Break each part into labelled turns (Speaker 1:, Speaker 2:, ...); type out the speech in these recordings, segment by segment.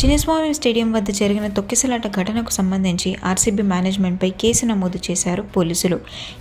Speaker 1: Chinnaswamy stadium వద్ద జరిగిన తొక్కిసలాట ఘటనకు సంబంధించి ఆర్సీబీ మేనేజ్మెంట్పై కేసు నమోదు చేశారు పోలీసులు.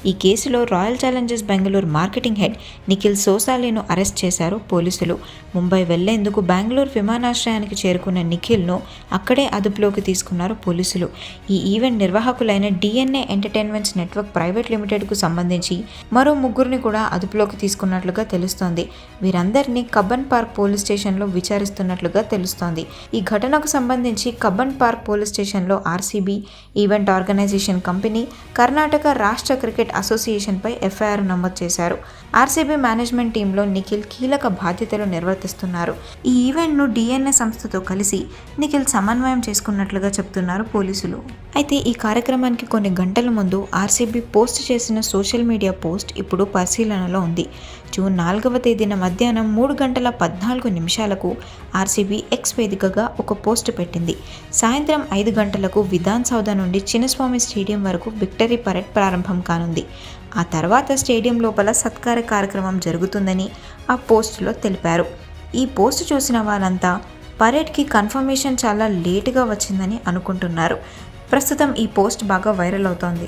Speaker 1: ఈ కేసులో royal challengers Bengaluru marketing head Nikhil సోసాలీను arrest చేశారు పోలీసులు. ముంబై వెళ్ళేందుకు బెంగళూరు విమానాశ్రయానికి చేరుకున్న నిఖిల్ను అక్కడే అదుపులోకి తీసుకున్నారు పోలీసులు. ఈ ఈవెంట్ నిర్వాహకులైన డిఎన్ఏ ఎంటర్టైన్మెంట్స్ నెట్వర్క్ ప్రైవేట్ లిమిటెడ్కు సంబంధించి మరో ముగ్గురిని కూడా అదుపులోకి తీసుకున్నట్లుగా తెలుస్తోంది. వీరందరినీ కబ్బన్ పార్క్ పోలీస్ స్టేషన్లో విచారిస్తున్నట్లుగా తెలుస్తోంది. ఈ ఘటనకు సంబంధించి కబ్బన్ పార్క్ పోలీస్ స్టేషన్లో RCB event organisation company Karnataka రాష్ట్ర క్రికెట్ అసోసియేషన్పై ఎఫ్ఐఆర్ నమోదు చేశారు. ఆర్సీబీ మేనేజ్మెంట్ టీంలో నిఖిల్ కీలక బాధ్యతలు నిర్వర్తిస్తున్నారు. ఈ ఈవెంట్ను డిఎన్ఏ సంస్థతో కలిసి నిఖిల్ సమన్వయం చేసుకున్నట్లుగా చెప్తున్నారు పోలీసులు. అయితే ఈ కార్యక్రమానికి కొన్ని గంటల ముందు ఆర్సీబీ పోస్ట్ చేసిన సోషల్ మీడియా పోస్ట్ ఇప్పుడు పరిశీలనలో ఉంది. జూన్ నాలుగవ తేదీన మధ్యాహ్నం మూడు గంటల పద్నాలుగు నిమిషాలకు ఆర్సీబీ ఎక్స్ వేదికగా ఒక పోస్ట్ పెట్టింది. సాయంత్రం ఐదు గంటలకు విధాన్ సౌధ నుండి చిన్నస్వామి స్టేడియం వరకు విక్టరీ పరేడ్ ప్రారంభం కానుంది. ఆ తర్వాత స్టేడియం లోపల సత్కార కార్యక్రమం జరుగుతుందని ఆ పోస్టులో తెలిపారు. ఈ పోస్ట్ చూసిన వాళ్ళంతా పరేడ్కి కన్ఫర్మేషన్ చాలా లేటుగా వచ్చిందని అనుకుంటున్నారు. ప్రస్తుతం ఈ పోస్ట్ బాగా వైరల్ అవుతోంది.